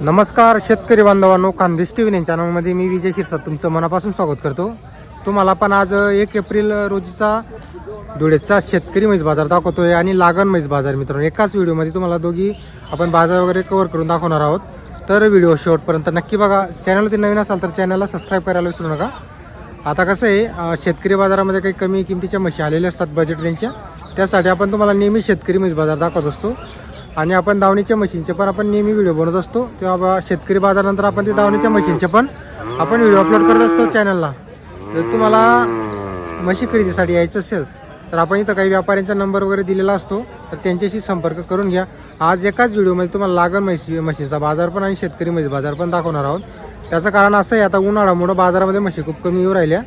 नमस्कार शेतकरी बांधवांनो खानदेश टी व्ही चॅनलमध्ये मी विजय शिरसाट तुमचं मनापासून स्वागत करतो. तुम्हाला पण आज एक एप्रिल रोजीचा धुळेचा शेतकरी म्हैस बाजार दाखवतोय आणि लागण म्हैस बाजार मित्रांनो. एकाच व्हिडिओमध्ये तुम्हाला दोघी आपण बाजार वगैरे कवर करून दाखवणार आहोत. तर व्हिडिओ शेवटपर्यंत नक्की बघा. चॅनलवरती नवीन असाल तर चॅनलला सबस्क्राईब करायला विसरू नका. आता कसं आहे शेतकरी बाजारामध्ये काही कमी किमतीच्या म्हशी आलेल्या असतात बजेट रेंजच्या त्यासाठी आपण तुम्हाला नेहमी शेतकरी म्हैस बाजार दाखवत असतो. आणि आपण दावणीच्या मशीनचे पण आपण नेहमी व्हिडिओ बनवत असतो. तेव्हा शेतकरी बाजारानंतर आपण ते दावणीच्या मशीनचे पण आपण व्हिडिओ अपलोड करत असतो चॅनलला. जर तुम्हाला म्हशी खरेदीसाठी यायचं असेल तर आपण इथं काही व्यापाऱ्यांचा नंबर वगैरे दिलेला असतो तर त्यांच्याशी संपर्क करून घ्या. आज एकाच व्हिडिओमध्ये तुम्हाला लागण म्हशी म्हशीचा बाजार पण आणि शेतकरी म्हशी बाजार पण दाखवणार आहोत. त्याचं कारण असं आहे आता उन्हाळ्यामुळं बाजारामध्ये म्हशी खूप कमी येऊ राहिल्या.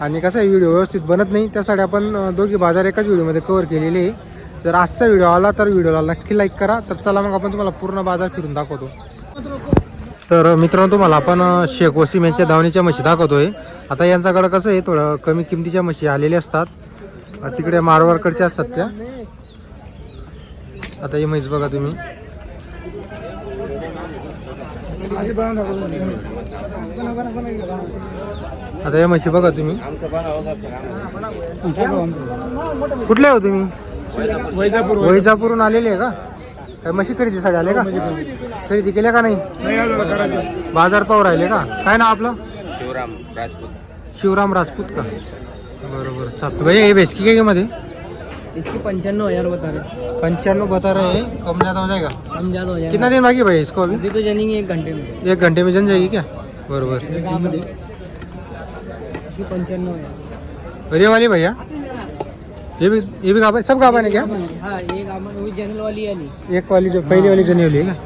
आणि कसं आहे व्हिडिओ व्यवस्थित बनत नाही. त्यासाठी आपण दोघी बाजार एकाच व्हिडिओमध्ये कव्हर केलेले आहे. जर आजचा व्हिडिओ आला तर व्हिडिओला नक्की लाईक करा. तर चला मग आपण तुम्हाला पूर्ण बाजार फिरून दाखवतो. तर मित्रांनो तुम्हाला आपण शेख वसीम यांच्या धावणीच्या म्हशी दाखवतोय. आता यांच्याकडं कसं आहे थोडं कमी किमतीच्या म्हशी आलेल्या असतात. तिकडे मारवाडकडच्या असतात त्या. आता ही म्हैस बघा तुम्ही. आता या म्हशी बघा तुम्ही. कुठले हो तुम्ही? वैजापूरहून आलेले आहे का? काय म्हशी खरेदीसाठी आले का? खरेदी केल्या का नाही? बाज़ार पाव राहिले का? काय नाव आपलं? शिवराम राजपूत. शिवराम राजपूत का? बरोबर. चालतो. भैया हे बेसकी काय मध्ये इसकी पंचानवे हज़ार बता रहे पंचानवे बता रहे. हैं कम ज़्यादा हो जाएगा हम ज़्यादा हो जाएगा कितना दिन बाकी भैया इसको अभी? अभी तो जनेंगे एक घंटे में. एक घंटे में जन जाएगी क्या? बरोबर. पंचानवे हज़ार ये वाली भैया? ये भी ये भी गाभा सब गाभा है क्या? हाँ एक आमन वही जनरल वाली वाली एक वाली जो पहली वाली जनी वाली है क्या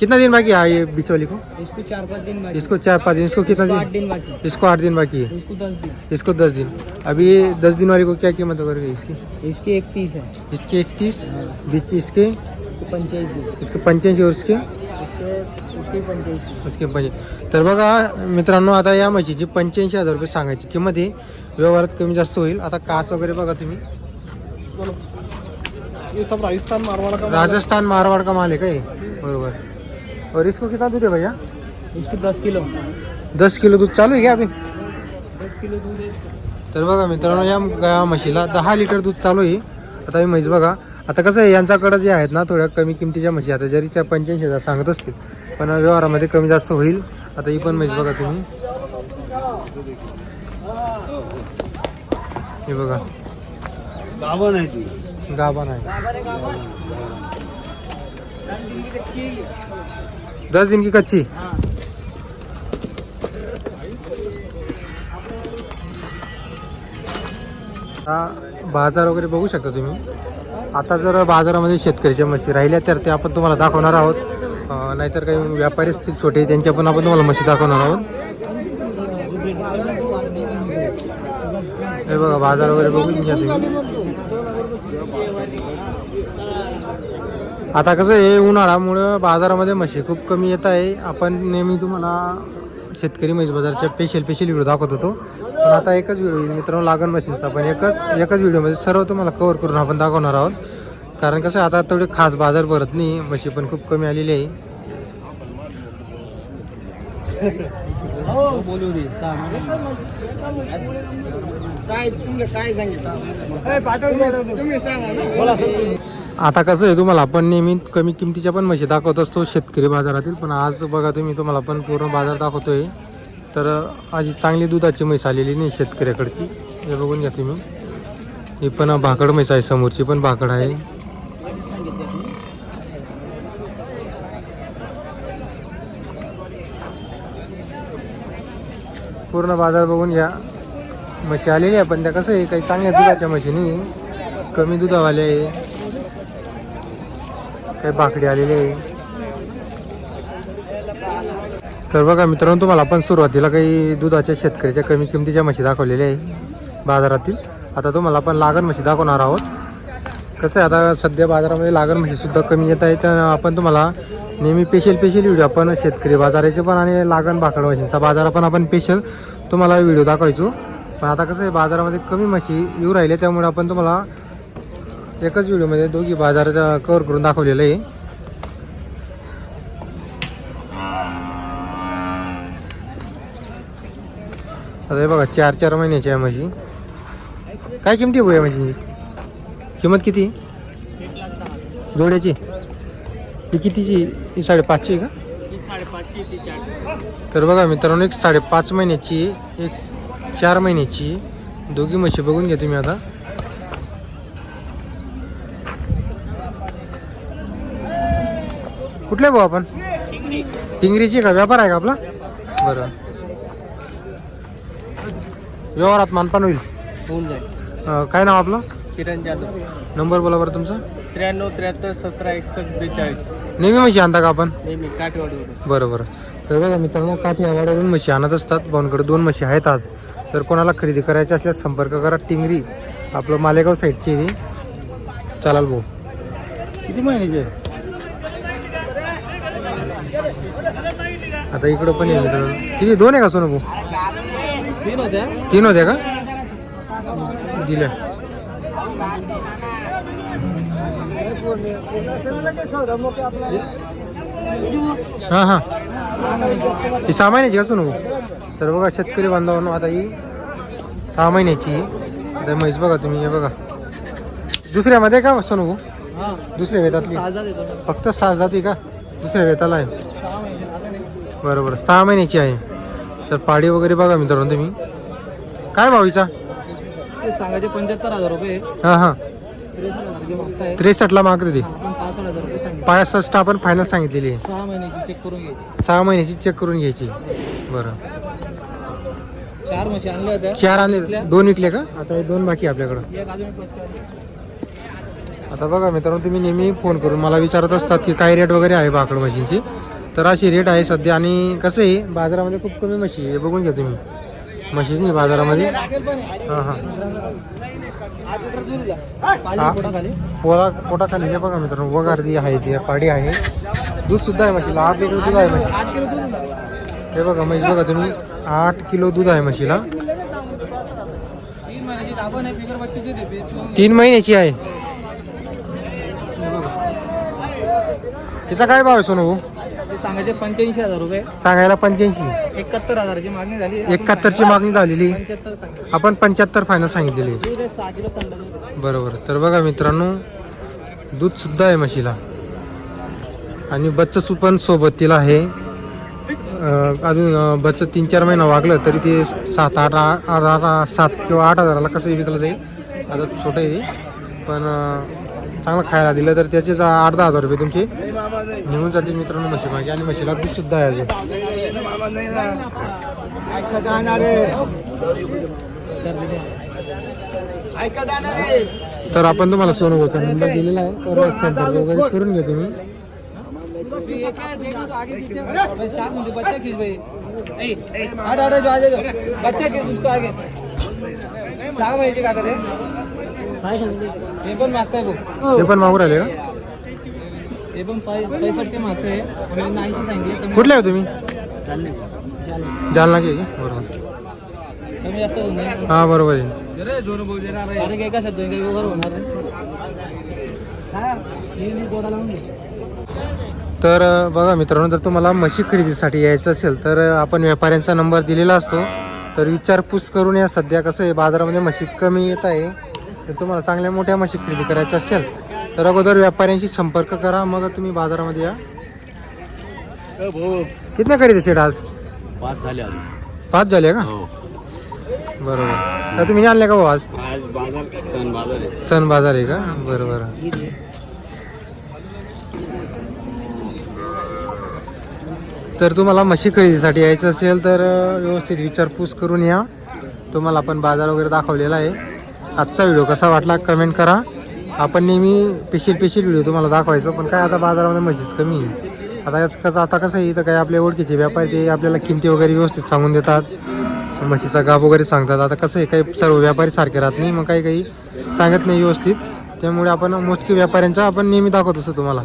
कितना दिन बाकी है ये बीच वाली को? इसको चार पाँच दिन बाकी। इसको चार पाँच दिन इसको कितना इसको आठ दिन दिन बाकी इसको आठ दिन बाकी है। इसको दस दिन। इसको दस दिन। अभी ये दस दिन वाली को क्या कीमत करेगी इसकी? इसकी इकतीस है। इसके इकतीस? बीच इसके? पंचायसी इसके पंच्याऐंशी और इसके? उसकी पंचायसी उसके पंचे तर बघा मित्रांनो आता या म्हशीची पंच्याऐंशी हजार रुपये सांगायची किंमत आहे. व्यवहारात कमी जास्त होईल. आता कास वगैरे बघा तुम्ही. ये सब राजस्थान मारवाड़ राजस्थान मारवाड़ का माल है काय? बरोबर. और इसको कितना दूध है भैया? इसको दस किलो. दस किलो दूध चालू आहे का अभी? दस किलो दूध है। तर बघा मित्रांनो या म्हशीला दहा लिटर दूध चालू आहे. आता ही म्हैस बघा आता कसं आहे यांच्याकडे जे आहेत ना थोड्या कमी किमतीच्या म्हशी आता जरी त्या पंच्याऐंशी हजार सांगत असतील पण व्यवहारामध्ये कमी जास्त होईल. आता ही पण म्हैस बघा तुम्ही. हे बघा. गावन आहे ती. गाभा नाही दस दिन की कच्ची हा बाजार वगैरे बघू शकता तुम्ही. आता जर बाजारामध्ये शेतकऱ्याच्या म्हशी राहिल्या तर ते आपण तुम्हाला दाखवणार आहोत. नाहीतर काही व्यापारी असतील छोटे त्यांच्या पण आपण तुम्हाला म्हशी दाखवणार आहोत. हे बघा बाजार वगैरे बघून घ्या तुम्ही. आता कसं आहे उन्हाळ्यामुळं बाजारामध्ये म्हशी खूप कमी येत आहे. आपण नेहमी तुम्हाला शेतकरी म्हैस बाजारच्या स्पेशल स्पेशल व्हिडिओ दाखवत होतो. पण आता एकच व्हिडिओ मित्रांनो लागण मशीनचा पण एकच एकच व्हिडिओमध्ये सर्व तुम्हाला कव्हर करून आपण दाखवणार आहोत. कारण कसं आहे, आता तेवढे खास बाजार भरत नाही. म्हशी पण खूप कमी आलेली आहे. काय काय सांगितलं? आता कसं आहे तुम्हाला आपण नेहमी कमी किमतीच्या पण म्हशी दाखवत असतो शेतकरी बाजारातील. पण आज बघा तुम्ही तुम्हाला पण पूर्ण बाजार दाखवतोय. तर आज चांगली दुधाची म्हैस आलेली नाही शेतकऱ्याकडची. हे बघून घ्या तुम्ही. ही पण भाकड म्हैस आहे समोरची पण भाकड आहे. पूर्ण बाजार बघून घ्या. म्हशी आलेली आहे पण त्या कसं आहे काही चांगल्या दुधाच्या म्हशी नाही. कमी दुधावाल्या आहे. काही भाकडी आलेली आहे. तर बघा मित्रांनो तुम्हाला आपण सुरुवातीला काही दुधाच्या शेतकऱ्याच्या कमी किमतीच्या म्हशी दाखवलेल्या आहे बाजारातील. आता तुम्हाला आपण लागण म्हशी दाखवणार आहोत. कसं आहे आता सध्या बाजारामध्ये लागण म्हशीसुद्धा कमी येत आहे तर आपण तुम्हाला नेहमी पेशल पेशल व्हिडिओ आपण शेतकरी बाजाराचे पण आणि लागण भाकड म्हशींचा बाजार पण आपण पेशल तुम्हाला व्हिडिओ दाखवायचो. पण आता कसं आहे बाजारामध्ये कमी म्हशी येऊ राहिले त्यामुळे आपण तुम्हाला एकाच व्हिडिओमध्ये दोघी बाजाराचा कव्हर करून दाखवलेलं आहे. आता हे बघा चार चार महिन्याची आहे म्हशी. काय किमती आहे म्हशीची? किंमत किती? जोड्याची? ही कितीची? ही साडेपाचशे का? तर बघा मित्रांनो एक साडेपाच महिन्याची एक चार महिन्याची दोघी म्हशी बघून घ्या तुम्ही आता. कुठले भाऊ आपण? टिंगरीची का? व्यापार आहे का आपला? बरं. व्यवहारात मानपान होईल. होऊन जाईल. अं, काय नाव आपलं? किरण जाधव. नंबर बोला बरं तुमचा. त्र्याण्णव त्र्याहत्तर सतरा एकसष्ट बेचाळीस. नेहमी म्हशी आणता का आपण? नेहमी काठवाडीवरून. बरं बरं. तर बघा मित्रांनो काठी आवाड्यावरून म्हशी आणत असतात. भाऊंकडे दोन म्हशी आहेत आज. तर कोणाला खरेदी करायची असल्यास संपर्क करा. टिंगरी आपलं मालेगाव साईडची आहे चालाल भाऊ. किती महिन्याचे आता इकडं पण आहे मित्रांनो. किती? दोन आहे का सोनू भाऊ? तीन होत्या. का? दिल्या. हां हां. ही सहा महिन्याची का सोनू भाऊ? तर बघा शेतकरी बांधवांनो आता ही सहा महिन्याची. आता म्हैस बघा तुम्ही हे बघा. दुसऱ्यामध्ये का सोनू भाऊ? दुसऱ्या वेतातली. फक्त सहा जाती का? दुसऱ्या वेताला आहे सहा महिने आता नाही. बरोबर. सहा महिन्याची आहे. तर पाडी वगैरे बघा मित्रांनो तुम्ही. काय भावीचा सांगायचे पंच्याहत्तर हजार रुपये. हां हां. त्रेसष्टला मागते ती. आपण पासष्ट आपण फायनल सांगितलेली आहे. सहा महिन्याची चेक करून घ्यायची. सहा महिन्याची चेक करून घ्यायची. बरं. चार म्हशी आणल्या होत्या. चार आणले. दोन विकले का? आता हे दोन बाकी आपल्याकडं. आता बघा मित्रांनो तुम्ही नेहमी फोन करून मला विचारत असतात की काय रेट वगैरे आहे भाकड म्हशींची? तर अशी रेट आहे सध्या आणि कसं आहे बाजारामध्ये खूप कमी म्हशी आहे. बघून घ्या तुम्ही. म्हशीच नाही बाजारामध्ये. हां हां. पोटाखाली. पोळा पोटाखाली. हे बघा मित्रांनो वगारदी आहे ती पाडी आहे. दूध सुद्धा आहे म्हशीला. आठ लिटर दूध आहे म्हशी. हे बघा म्हशी बघा तुम्ही. आठ किलो दूध आहे म्हशीला. तीन महिन्याची आहे. त्याचा काय भाव आहे सोनू भाऊ? सांगायचे पंच्याऐंशी हजार रुपये. सांगायला पंच्याऐंशी. एकाहत्तर हजाराची मागणी झाली. एकाहत्तरची मागणी झालेली. पंच्याहत्तर सांगितलं. आपण पंच्याहत्तर फायनल सांगितलेली. दूध आहे सहा किलो थंड दूध आहे. बरोबर. तर बघा मित्रांनो दूध सुद्धा आहे म्हशीला. आणि बच्चं पण सोबत तिला आहे. अं, अजून अं, बच्चं तीन चार महिना वागलं तरी ते सात आठ आठ आठ आठ सात किंवा आठ हजाराला कसंही विकलं जाईल. आता छोटं आहे ते. पण अं, चांगलं खायला दिलं तर त्याचे आठ दहा हजार रुपये तुमचे निघून जातील मित्रांनो म्हशी मागे आणि म्हशीला दूध सुद्धा आहे अजून तर आपण तुम्हाला सोनोचा नंबर दिलेला आहे तर सेंटर वगैरे करून घ्या तुम्ही ये क्या बच्चा खींच भाई बच्चा खींच उसको आगे सहा महिन्याचे का हे पण मागताय भाऊ हे. पण मागू राहिले का? हे पण पैसष्ट ते आणि ऐंशी सांगितले कुठले आहे तुम्ही? चालेल. जालना. की का? बरोबर. कमी जास्त होऊन जाईल. हां बरोबर आहे. अरे काय काही होणार हा, हे. तर बघा मित्रांनो जर तुम्हाला म्हशी खरेदीसाठी यायचं असेल तर आपण व्यापाऱ्यांचा नंबर दिलेला असतो. तर विचारपूस करून या सध्या कसं आहे बाजारामध्ये म्हशी कमी येत आहे. तर तुम्हाला चांगल्या मोठ्या म्हशी खरेदी करायच्या असेल तर अगोदर व्यापाऱ्यांशी संपर्क करा. मग तुम्ही बाजारामध्ये या. किती खरेदी सेट आज? पाच झाले पाच झाले का? हो. बरोबर. तर तुम्ही आणले का भाऊ आज? बाजार सण बाजार आहे. का? बरं बरं तर तुम्हाला म्हशी खरेदीसाठी यायचं असेल तर व्यवस्थित विचारपूस करून या. तुम्हाला आपण बाजार वगैरे दाखवलेला आहे. आजचा व्हिडिओ कसा वाटला कमेंट करा. आपण नेहमी पेशील पेशील व्हिडिओ तुम्हाला दाखवायचो पण काय आता बाजारामध्ये म्हशीच कमी आहे. आता याच कसं आता कसं आहे इथं काय आपल्या ओळखीचे व्यापारी ते आपल्याला किमती वगैरे व्यवस्थित सांगून देतात. म्हशीचा गाभ वगैरे सांगतात. आता कसं आहे काही सर्व व्यापारी सारखे राहत नाही मग काही काही सांगत नाही व्यवस्थित. त्यामुळे आपण मोजके व्यापाऱ्यांचा आपण नेहमी दाखवत असतो तुम्हाला.